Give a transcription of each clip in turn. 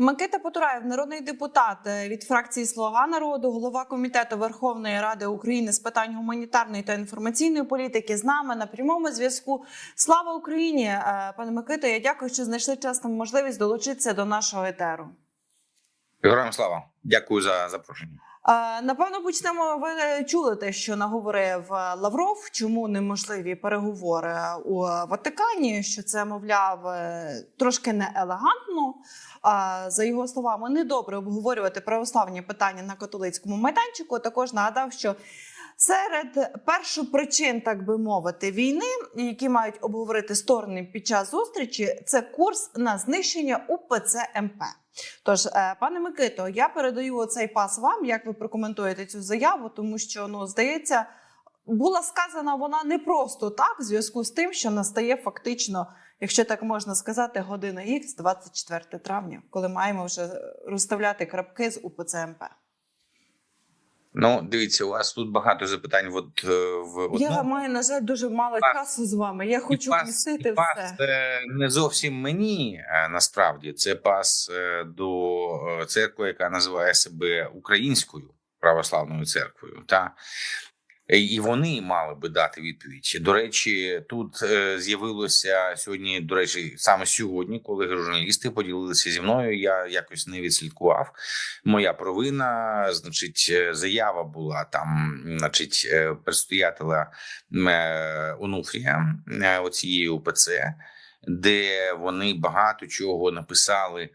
Микита Потураєв, народний депутат е, від фракції Слуга народу, голова комітету Верховної Ради України з питань гуманітарної та інформаційної політики. З нами на прямому зв'язку. Слава Україні, Е, пане Микито. Я дякую, що знайшли час та можливість долучитися до нашого етеру. Героям слава, дякую за запрошення. Е, Напевно, почнемо. Ви чули те, що наговорив Лавров. Чому неможливі переговори у Ватикані? Що це мовляв трошки неелегантно. За його словами, недобре обговорювати православні питання на католицькому майданчику. Також нагадав, що серед першопричин, так би мовити, війни, які мають обговорити сторони під час зустрічі, це курс на знищення УПЦ МП. Тож, е, пане Микито, я передаю цей пас вам. Як ви прокоментуєте цю заяву? Тому що ну здається, була сказана вона не просто так, в зв'язку з тим, що настає фактично, якщо так можна сказати, година Х 24 травня, коли маємо вже розставляти крапки з УПЦ МП. Ну, дивіться, у вас тут багато запитань. От, е, в Я одному. маю на жаль дуже мало Пас- часу з вами. Я хочу вмістити все. е, не зовсім мені е, насправді. Це пас е, до церкви, яка називає себе українською православною церквою. Та і вони мали би дати відповідь. До речі, тут е, з'явилося сьогодні. До речі, саме сьогодні, коли журналісти поділилися зі мною, я якось не відслідкував. Моя провина, значить, е, заява була там, значить, е, предстоятеля е, Онуфрія е, оцієї УПЦ, де вони багато чого написали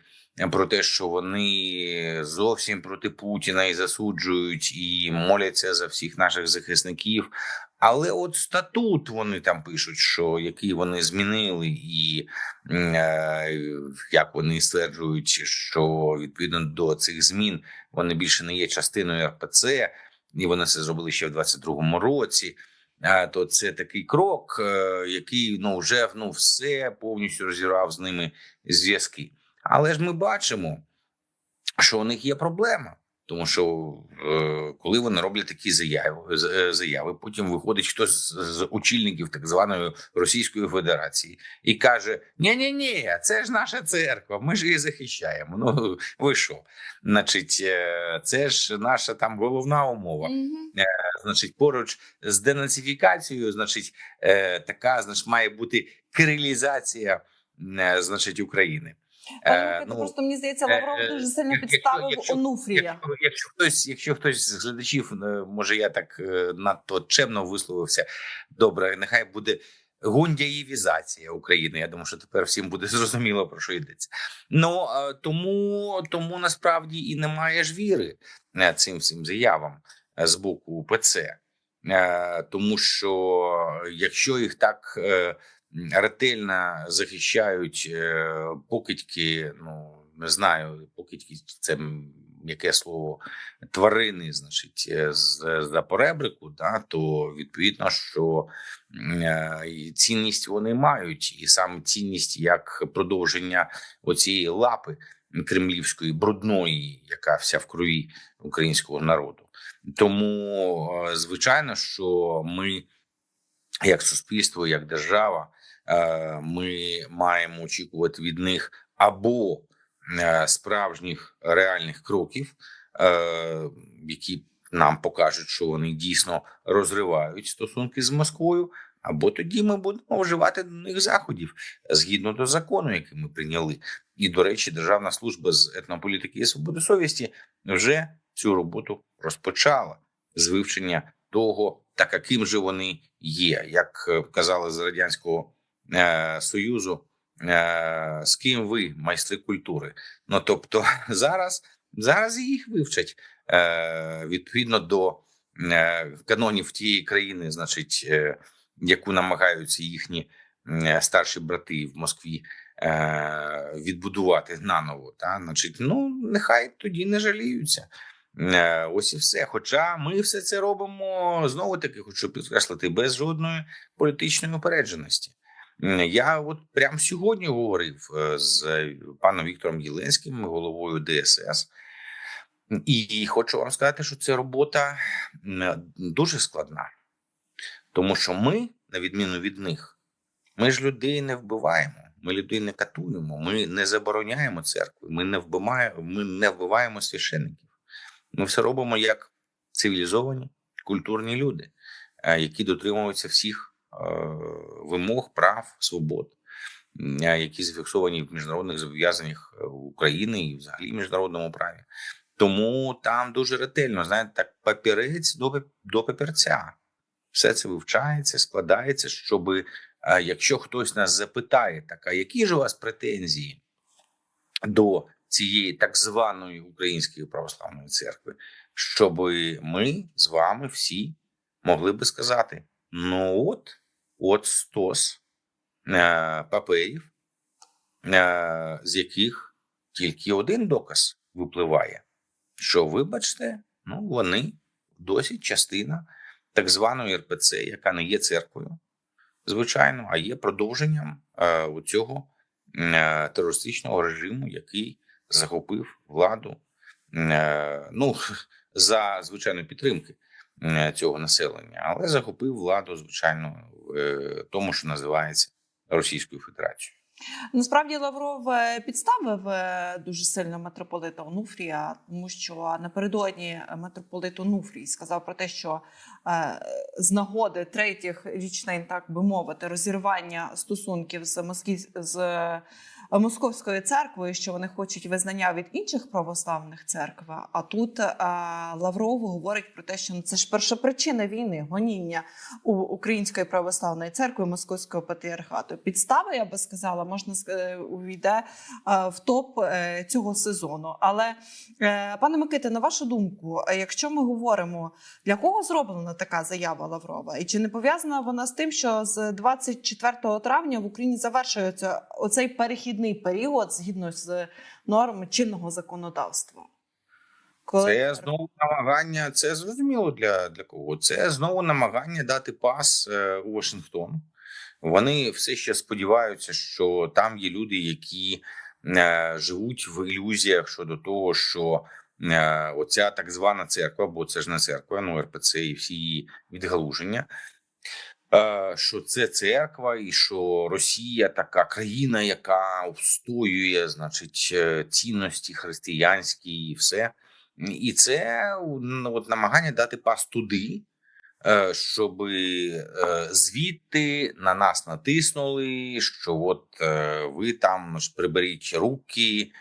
про те, що вони зовсім проти Путіна і засуджують, і моляться за всіх наших захисників. Але от статут вони там пишуть, що який вони змінили, і е, як вони стверджують, що відповідно до цих змін вони більше не є частиною РПЦ, і вони це зробили ще в 22-му році. А, то це такий крок, е, який ну вже ну все повністю розірвав з ними зв'язки. Але ж ми бачимо, що у них є проблема. Тому що е, коли вони роблять такі заяви, е, заяви, потім виходить хтось з, очільників так званої Російської Федерації і каже: ні ні ні це ж наша церква, ми ж її захищаємо. Ну ви що? Значить, е, це ж наша там головна умова. Мгм. Значить, поруч з денацифікацією, значить, така значить, має бути кирилізація, значить, України. Пане ну, просто мені здається, е, Лавров е, дуже сильно підставив якщо- Онуфрія. Якщо, якщо хтось, якщо хтось з глядачів, е, може я так надто чемно висловився, добре, нехай буде гундяївізація України. Я думаю, що тепер всім буде зрозуміло про що йдеться. Ну тому, тому насправді і немає ж віри цим всім заявам з боку УПЦ. Тому що якщо їх так ретельно захищають е, покидьки, ну не знаю, покидьки це яке слово тварини, значить, е, з, з поребрику, да, то відповідно, що е, цінність вони мають, і саме цінність як продовження оцієї лапи кремлівської брудної, яка вся в крові українського народу. Тому, звичайно, що ми, як суспільство, як держава, ми маємо очікувати від них або е, справжніх реальних кроків, е, які нам покажуть, що вони дійсно розривають стосунки з Москвою. Або тоді ми будемо вживати до них заходів згідно до закону, який ми прийняли. І, до речі, Державна служба з етнополітики і свободи совісті вже цю роботу розпочала з вивчення того, так яким же вони є, як е, казали з радянського союзу, е, з ким ви майстри культури. Ну тобто, зараз зараз їх вивчать е, відповідно до е, канонів тієї країни, значить, е, яку намагаються їхні е, старші брати в Москві е, відбудувати наново. Та значить, ну нехай тоді не жаліються. Е, Ось і все. Хоча ми все це робимо знову таки, хочу підкреслити, без жодної політичної упередженості. Я от прямо сьогодні говорив е, з паном Віктором Єленським, головою ДСС, і хочу вам сказати, що це робота дуже складна, тому що ми, на відміну від них, ми ж людей не вбиваємо. Ми людей не катуємо, ми не забороняємо церкви, ми не вбиваємо, ми не вбиваємо священників. Ми все робимо як цивілізовані культурні люди, е, які дотримуються всіх е, вимог, прав, свобод, е, які зафіксовані в міжнародних зобов'язаннях е, України і взагалі міжнародному праві. Тому там дуже ретельно, знаєте, так папірець до, до папірця. Все це вивчається, складається, щоб якщо хтось нас запитає, так а які ж у вас претензії до цієї так званої української православної церкви, щоб ми з вами всі могли би сказати: ну от, от стос е, паперів, е, з яких тільки один доказ випливає, що, вибачте, ну вони досить частина так званої РПЦ, яка не є церквою, звичайно, а є продовженням е, цього терористичного режиму, який захопив владу. Ну за звичайно підтримки цього населення, але захопив владу, звичайно, в е, тому, що називається Російською Федерацією. Насправді Лавров е, підставив е, дуже сильно митрополита Онуфрія, тому що напередодні митрополит Онуфрій сказав про те, що е, з нагоди третіх річних, так би мовити, розірвання стосунків з Москві з е, московською церквою, що вони хочуть визнання від інших православних церкв. А тут е, Лавров говорить про те, що ну, це ж перша причина війни, гоніння у Української православної церкви Московського патріархату. Підстава, я би сказала, можна е, увійде е, в топ е, цього сезону. Але е, пане Миките, на вашу думку, е, якщо ми говоримо для кого зроблена така заява Лаврова, і чи не пов'язана вона з тим, що з 24 травня в Україні завершується оцей перехідний період згідно з норм чинного законодавства? Коли Це знову намагання. Це зрозуміло для, для кого. Це знову намагання дати пас е, у Вашингтон. Вони все ще сподіваються, що там є люди, які е, живуть в ілюзіях щодо того, що е, оця так звана церква, бо це ж не церква, ну РПЦ і всі її відгалуження. Е, Що це церква, і що Росія така країна, яка встоює, значить, е, цінності християнські і все. І це ну, от намагання дати пас туди, е, щоб звідти на нас натиснули, що от ви там ж приберіть руки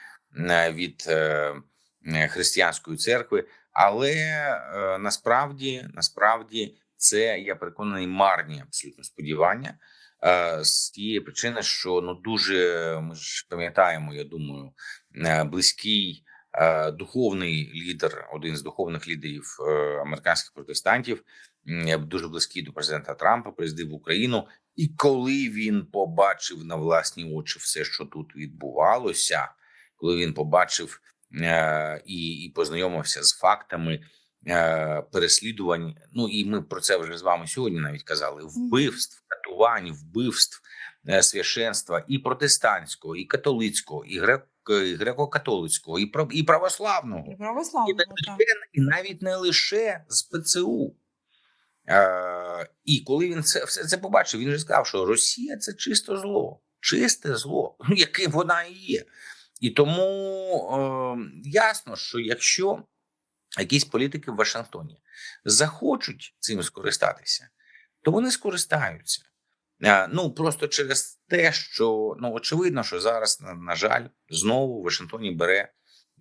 від християнської церкви. Але насправді, насправді, це я переконаний марні абсолютно сподівання. е, З тієї причини, що ну дуже ми ж пам'ятаємо, я думаю, е, близький е, духовний лідер, один з духовних лідерів е, американських протестантів, дуже близький до президента Трампа, приїздив в Україну. І коли він побачив на власні очі все, що тут відбувалося, коли він побачив е, і, і познайомився з фактами е, переслідувань. Ну і ми про це вже з вами сьогодні навіть казали: вбивств, катувань, вбивств е, священства і протестантського, і католицького, і грек, і греко-католицького, і прав- і православного. І православного, І так. і навіть не лише з ПЦУ. Е, і коли він це все це побачив, він же сказав, що Росія це чисто зло, чисте зло, ну, яким вона і є. І тому е, ясно, що якщо якісь політики в Вашингтоні захочуть цим скористатися, то вони скористаються. Ну просто через те, що ну очевидно, що зараз на, на жаль знову в Вашингтоні бере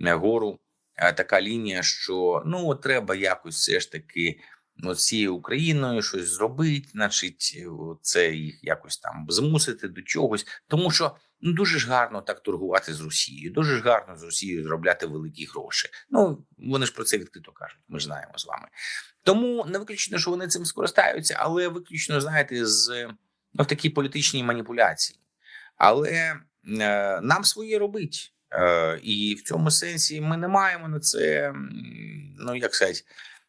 е, гору е, така лінія, що ну треба якось все ж таки ну, цією Україною щось зробити, значить, е, це їх якось там змусити до чогось, тому що ну дуже ж гарно так торгувати з Росією, дуже ж гарно з Росією заробляти великі гроші. Ну вони ж про це відкрито кажуть. Ми ж знаємо з вами. Тому не виключно, що вони цим скористаються, але виключно знаєте, з ну, в такій політичній маніпуляції. Але е, нам своє робить. Е, і в цьому сенсі ми не маємо на це, ну як сказати,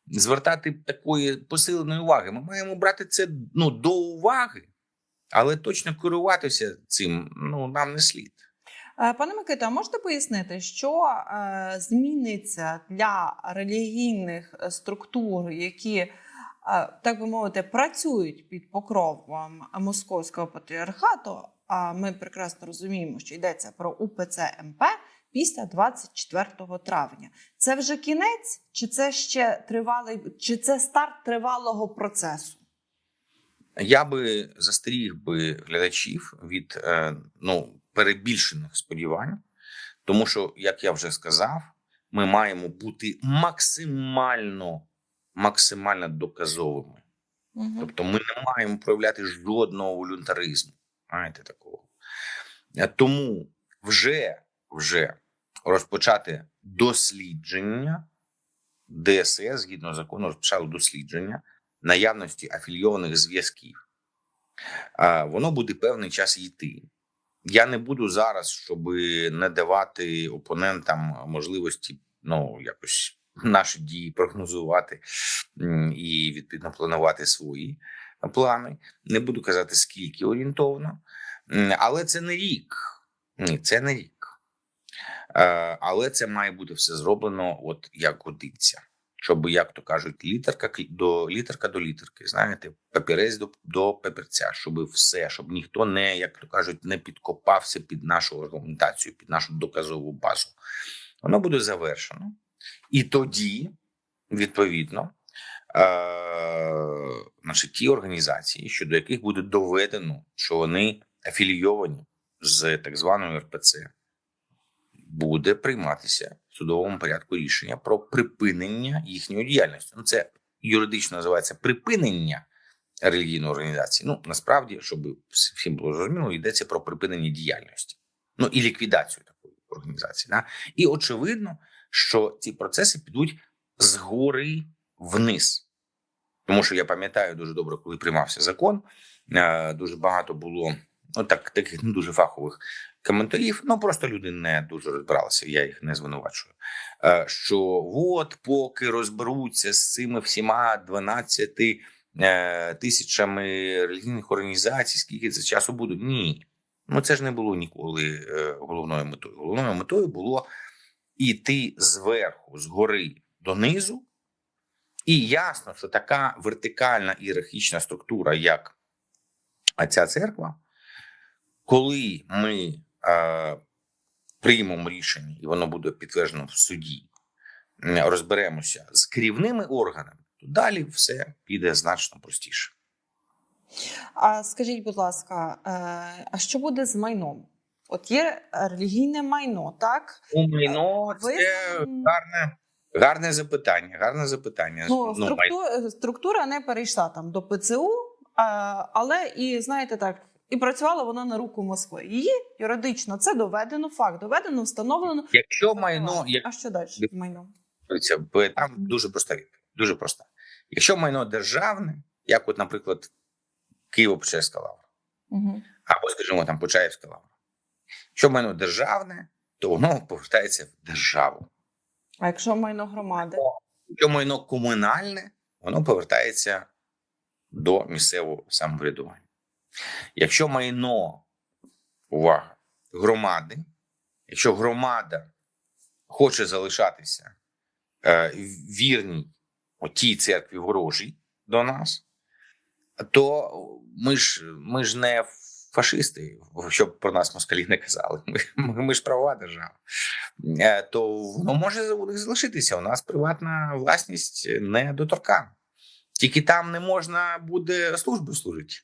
звертати такої посиленої уваги. Ми маємо брати це ну, до уваги, але точно керуватися цим ну, нам не слід. Е, Пане Микита, можете пояснити, що е, зміниться для релігійних е, структур, які, так би мовити, працюють під покровом московського патріархату, а ми прекрасно розуміємо, що йдеться про УПЦ МП після 24 травня. Це вже кінець, чи це ще тривалий, чи це старт тривалого процесу? Я би застеріг би глядачів від е, ну, перебільшених сподівань, тому що, як я вже сказав, ми маємо бути максимально, максимально доказовими. Угу. Тобто, ми не маємо проявляти жодного волюнтаризму. Знаєте такого. Е, Тому вже, вже розпочати дослідження ДСС згідно закону розпочало дослідження наявності афільйованих зв'язків. Воно буде певний час йти. Я не буду зараз, щоб не давати опонентам можливості ну, якось наші дії прогнозувати і відповідно планувати свої плани. Не буду казати, скільки орієнтовно, але це не рік. Ні, це не рік. Але це має бути все зроблено, от як годиться. Щоб, як то кажуть, літерка до літерка до літерки, знаєте, папірець до, до папірця, щоб все, щоб ніхто не, як то кажуть, не підкопався під нашу аргументацію, під нашу доказову базу. Воно буде завершено. І тоді, відповідно, е, значить, ті організації, щодо яких буде доведено, що вони афілійовані з так званою РПЦ, буде прийматися в судовому порядку рішення про припинення їхньої діяльності. Ну, це юридично називається припинення релігійної організації. Ну, насправді, щоб всім було зрозуміло, йдеться про припинення діяльності, ну і ліквідацію такої організації. Да? І очевидно, що ці процеси підуть згори вниз. Тому що я пам'ятаю дуже добре, коли приймався закон, е, дуже багато було ну, так, таких не дуже фахових коментарів. Ну просто люди не дуже розбиралися, я їх не звинувачую. Е, Що от поки розберуться з цими всіма 12 е, тисячами релігійних організацій, скільки це часу буде? Ні. Ну це ж не було ніколи е, головною метою. Головною метою було іти зверху, згори донизу. І ясно, що така вертикальна ієрархічна структура, як ця церква, коли ми приймемо рішення, і воно буде підтверджено в суді, розберемося з керівними органами, то далі все піде значно простіше. А скажіть, будь ласка, е, а що буде з майном? От є релігійне майно, так? У майно Ви- це гарне, гарне запитання. Гарне запитання. Ну, Ну, май- структура, структура не перейшла там до ПЦУ, але і знаєте так, і працювало воно на руку Москви. Її юридично це доведено, факт доведено, встановлено. Якщо майно, як А що далі з майном? Там дуже проста відповідь. Дуже проста. Якщо майно державне, як, от, наприклад, Києво-Печерська лавра, Угу. або, скажімо, там Почаївська лавра. Якщо майно державне, то воно повертається в державу. А якщо майно громади? Якщо майно комунальне, воно повертається до місцевого самоврядування. Якщо майно, увага, громади, якщо громада хоче залишатися е, вірній отій церкві ворожій до нас, то ми ж, ми ж не фашисти, щоб про нас москалі не казали. Ми, ми, ми ж правова держава. Е, То воно може залишитися. У нас приватна власність недоторкана. Тільки там не можна буде службу служити.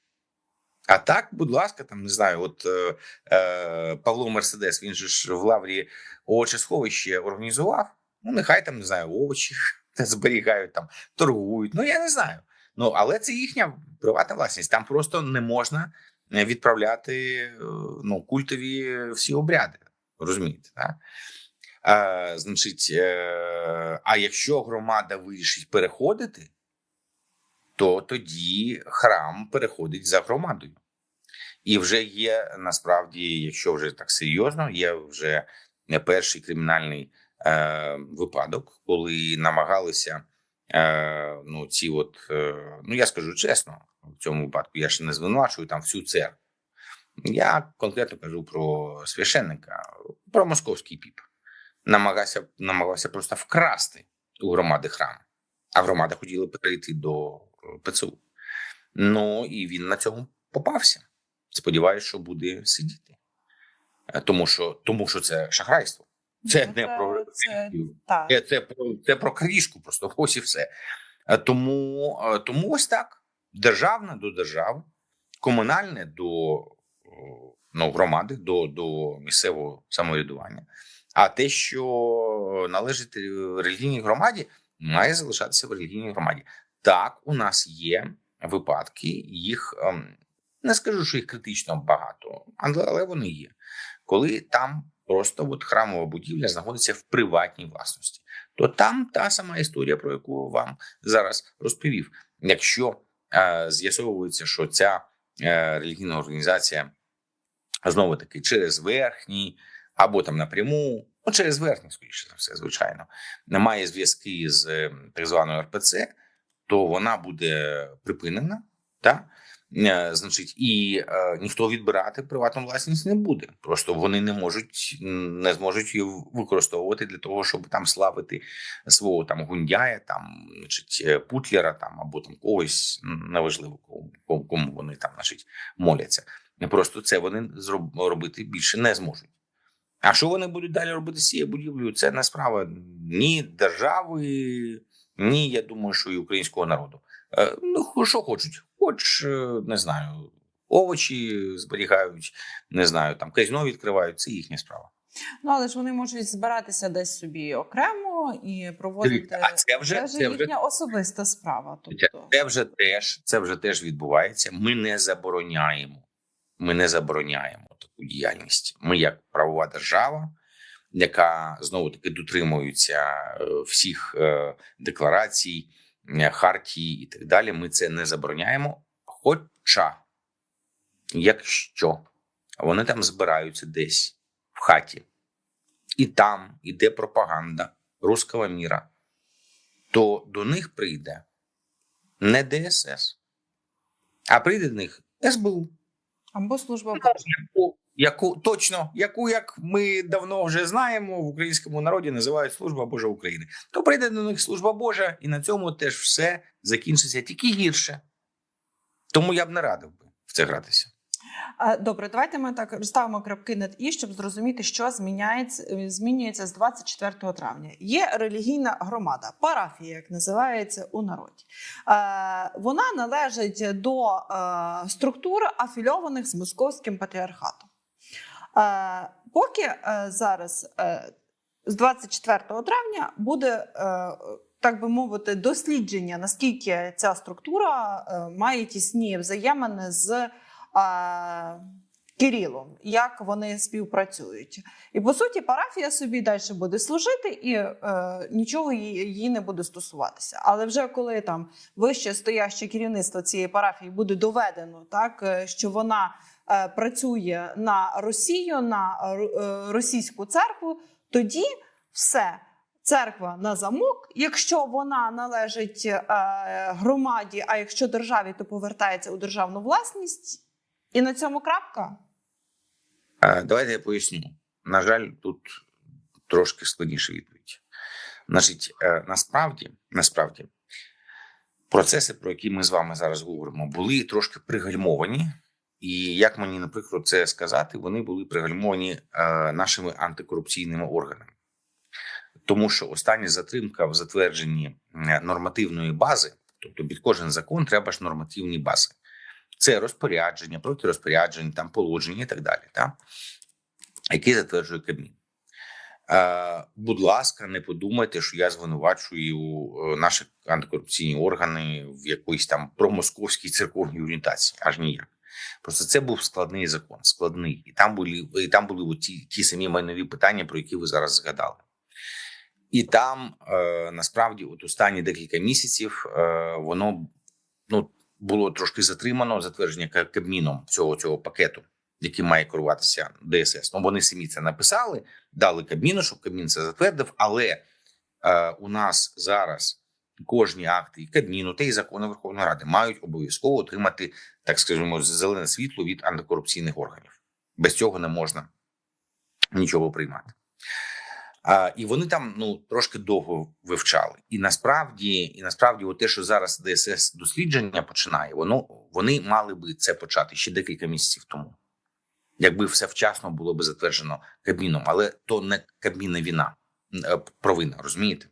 А так, будь ласка, там не знаю, от е, е, Павло Мерседес, він же ж в лаврі овочесховище організував. Ну, нехай там не знаю, овочі зберігають там, торгують. Ну я не знаю. Ну але це їхня приватна власність. Там просто не можна е, відправляти е, ну, культові всі обряди. Розумієте, так? А, значить, а якщо громада вирішить переходити, то тоді храм переходить за громадою. І вже є насправді, якщо вже так серйозно, є вже перший кримінальний е, випадок, коли намагалися е, ну ці, от е, ну я скажу чесно, в цьому випадку я ще не звинувачую там всю церкву. Я конкретно кажу про священника, про московський піп. Намагався, намагався просто вкрасти у громади храм, а громада хотіла перейти до е, ПЦУ. Ну і він на цьому попався. Сподіваюся, що буде сидіти, Е, тому що, тому що це шахрайство. Це Ну, не про це, Це, це, про, це про кришку, просто ось і все. Е, Тому, е, тому ось так: державне до держави, комунальне до ну, громади, до, до місцевого самоврядування. А те, що належить релігійній громаді, має залишатися в релігійній громаді. Так, у нас є випадки, їх ем, не скажу, що їх критично багато, але, вони є. Коли там просто от храмова будівля знаходиться в приватній власності, то там та сама історія, про яку вам зараз розповів. Якщо е, з'ясовується, що ця е, релігійна організація знову таки через верхній або там напряму, ну через верхній, скоріше за все, звичайно, не має зв'язки з е, так званою РПЦ, то вона буде припинена, та значить, і е, ніхто відбирати приватну власність не буде. Просто вони не можуть не зможуть її використовувати для того, щоб там славити свого там гундяя, там значить е, путлера, там або там когось неважливо кому, вони там значить моляться. Просто це вони робити більше не зможуть. А що вони будуть далі робити з цією будівлею? Це не справа ні держави, ні, я думаю, що і українського народу. Е, Ну, що хочуть? Хоч, е, не знаю, овочі зберігають, не знаю, там казино відкривають, це їхня справа. Ну але ж вони можуть збиратися десь собі окремо і проводити. А це вже- це вже це вже- їхня особиста справа. Тобто Це вже теж це вже теж відбувається. Ми не забороняємо. Ми не забороняємо таку діяльність. Ми, як правова держава, яка знову таки дотримується е, всіх е, декларацій, хартії і так далі. Ми це не забороняємо. Хоча, якщо вони там збираються десь в хаті, і там іде пропаганда руского міра, то до них прийде не ДСС, а прийде до них СБУ. або служба Яку, точно, яку, як ми давно вже знаємо, в українському народі називають служба Божа України. То прийде до них служба Божа, і на цьому теж все закінчиться тільки гірше. Тому я б не радив би в це гратися. Добре, давайте ми так розставимо крапки над і, щоб зрозуміти, що зміняється змінюється з 24 травня. Є релігійна громада, парафія, як називається у народі. Вона належить до е, структур афільованих з московським патріархатом. Е, Поки е, зараз е, з 24 травня буде. Так би мовити, дослідження, наскільки ця структура має тісні взаємини з Кирилом, як вони співпрацюють. І по суті, парафія собі далі буде служити, і е, нічого їй, не буде стосуватися. Але вже коли там вище стояще керівництво цієї парафії буде доведено, так що вона працює на Росію, на е, російську церкву, тоді все. Церква на замок, якщо вона належить е, громаді, а якщо державі, то повертається у державну власність. І на цьому крапка. Е, Давайте я поясню. На жаль, тут трошки складніша відповідь. Значить, е, насправді, насправді, процеси, про які ми з вами зараз говоримо, були трошки пригальмовані. І як мені, наприклад, це сказати, вони були пригальмовані е, нашими антикорупційними органами. Тому що остання затримка в затвердженні нормативної бази, тобто під кожен закон треба ж нормативні бази. Це розпорядження, проти розпоряджень, там положення і так далі, та? які затверджує Кабмін. Е, будь ласка, не подумайте, що я звинувачую е, наші антикорупційні органи в якоїсь там промосковській церковній орієнтації, аж ніяк. Просто це був складний закон, складний, і там були і там були ті, ті самі майнові питання, про які ви зараз згадали. І там е, насправді, от останні декілька місяців, е, воно ну було трошки затримано затвердження Кабміном цього цього пакету, яким має керуватися ДСС. Ну вони самі це написали, дали Кабміну, щоб Кабмін це затвердив. Але е, у нас зараз кожні акти і Кабміну та й закони Верховної Ради мають обов'язково отримати, так скажімо, зелене світло від антикорупційних органів. Без цього не можна нічого приймати. А, і вони там ну трошки довго вивчали. І насправді, і насправді, от те, що зараз ДСС дослідження починає, воно вони мали би це почати ще декілька місяців тому, якби все вчасно було би затверджено Кабміном, але то не Кабмінна війна, е, провина, розумієте?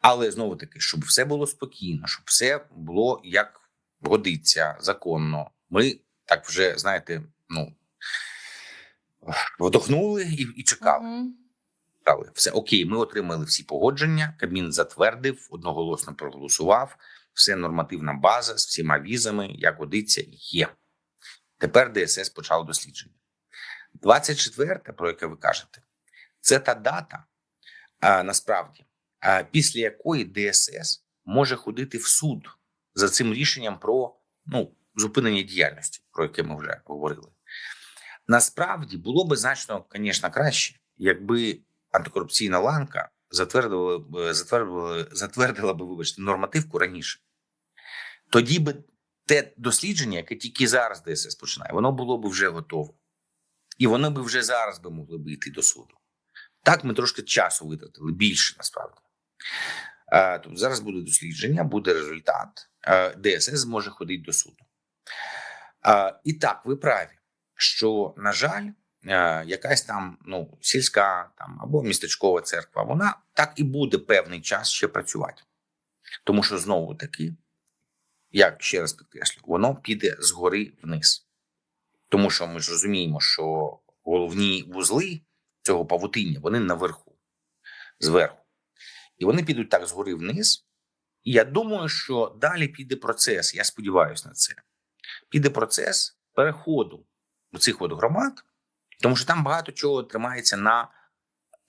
Але знову таки, щоб все було спокійно, щоб все було як годиться законно. Ми так вже знаєте, ну вдохнули і, і чекали. Чекали. Все окей, ми отримали всі погодження. Кабмін затвердив, одноголосно проголосував. Все нормативна база з всіма візами, як годиться, є. Тепер ДСС почало дослідження. 24, про яке ви кажете, це та дата, а, насправді, після якої ДСС може ходити в суд за цим рішенням про ну, зупинення діяльності, про яке ми вже говорили. Насправді було би значно, звісно, краще, якби антикорупційна ланка затвердила б затвердила, затвердила би, вибачте, нормативку раніше. Тоді би те дослідження, яке тільки зараз ДСС починає, воно було б вже готове. І вони би вже зараз би могли б йти до суду. Так, ми трошки часу витратили, більше насправді. Е, Тобто зараз буде дослідження, буде результат. Е, ДСС зможе ходити до суду. Е, І так, ви праві, що, на жаль, якась там ну, сільська там, або містечкова церква, вона так і буде певний час ще працювати. Тому що знову таки, як ще раз підкреслю, воно піде згори вниз. Тому що ми ж розуміємо, що головні вузли цього павутиння вони наверху, зверху. І вони підуть так згори вниз. І я думаю, що далі піде процес. Я сподіваюся на це. Піде процес переходу у цих от громад, тому що там багато чого тримається на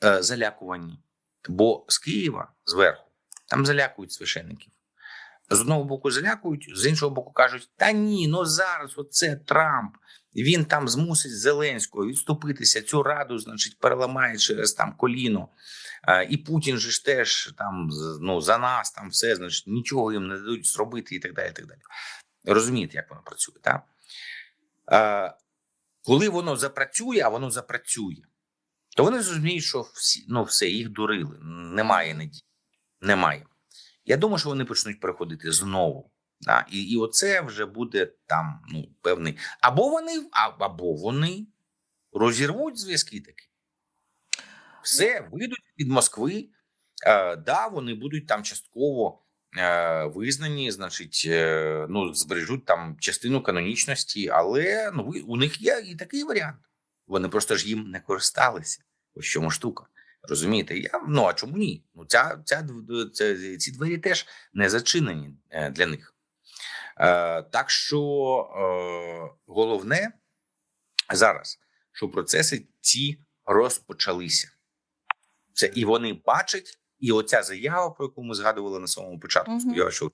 е, залякуванні. Бо з Києва зверху там залякують священників. З одного боку залякують, з іншого боку кажуть: та ні, ну зараз оце Трамп. Він там змусить Зеленського відступитися. Цю раду, значить, переламає через там коліно. Е, І Путін же ж теж там ну, за нас там все, значить, нічого їм не дадуть зробити і так далі. І так далі. Розумієте, як воно працює, так? Е, коли воно запрацює, а воно запрацює, то вони зрозуміють, що всі, ну, все, їх дурили. Немає надії. Немає. Я думаю, що вони почнуть переходити знову. Да? І, і оце вже буде там ну, певний. Або вони, або вони розірвуть зв'язки таки. Все, вийдуть від Москви. Е, да, вони будуть там частково е, визнані, значить, е, ну, збережуть там частину канонічності, але ну, ви- у них є і такий варіант. Вони просто ж їм не користалися. Ось чому штука. Розумієте? Я, ну а чому ні? Ну, ця, ця, ця, ці двері теж не зачинені е, для них. Е, так що е, головне зараз, що процеси ці розпочалися. Це і вони бачать, і оця заява, про яку ми згадували на самому початку, Мгм. сподіваюся, що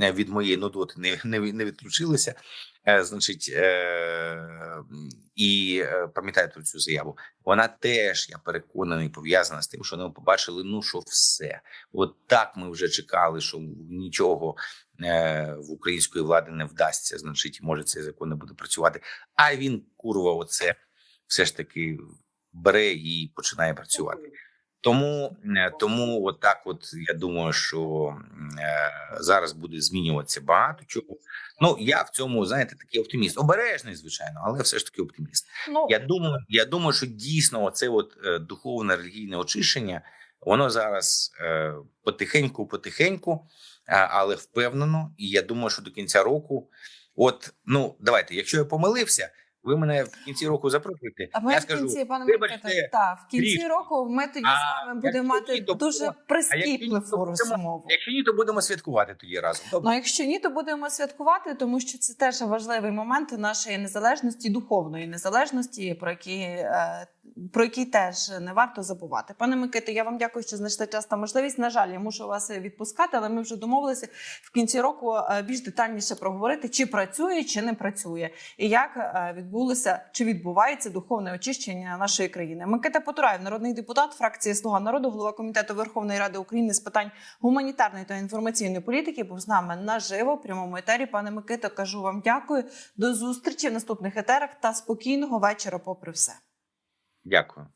е, від моєї нудоти не, не, не відключилися. Е, значить, е, і е, пам'ятаєте цю заяву. Вона теж, я переконаний, пов'язана з тим, що вони побачили, ну що все. От так ми вже чекали, що нічого е, в української влади не вдасться. Значить, може цей закон не буде працювати. А він, курва, оце все ж таки бере і починає працювати. Тому, е, тому от так от я думаю, що е, зараз буде змінюватися багато чого. Ну я в цьому знаєте такий оптиміст, обережний, звичайно, але все ж таки оптиміст. Ну, Я думаю, я думаю, що дійсно оце от е, духовне релігійне очищення, воно зараз потихеньку, потихеньку, але впевнено. І я думаю, що до кінця року, от ну давайте, якщо я помилився, ви мене в кінці року запрошуєте. А ми я в скажу, кінці, пане вибачте, Микита, так, в кінці трішки. року ми тоді А з вами будемо мати то дуже прискіпливу розмову. якщо ні, то будемо святкувати тоді разом. Добре? Ну, якщо ні, то будемо святкувати, тому що це теж важливий момент нашої незалежності, духовної незалежності, про які, е, про які теж не варто забувати. Пане Микито, я вам дякую, що знайшли час та можливість. На жаль, я мушу вас відпускати, але ми вже домовилися в кінці року е, більш детальніше проговорити, чи працює, чи не працює, і як е, відбулося чи відбувається духовне очищення нашої країни. Микита Потураєв, народний депутат, фракції Слуга народу, голова комітету Верховної Ради України з питань гуманітарної та інформаційної політики, був з нами наживо в прямому етері. Пане Микито, кажу вам дякую. До зустрічі в наступних етерах та спокійного вечора. Попри все. Дякую.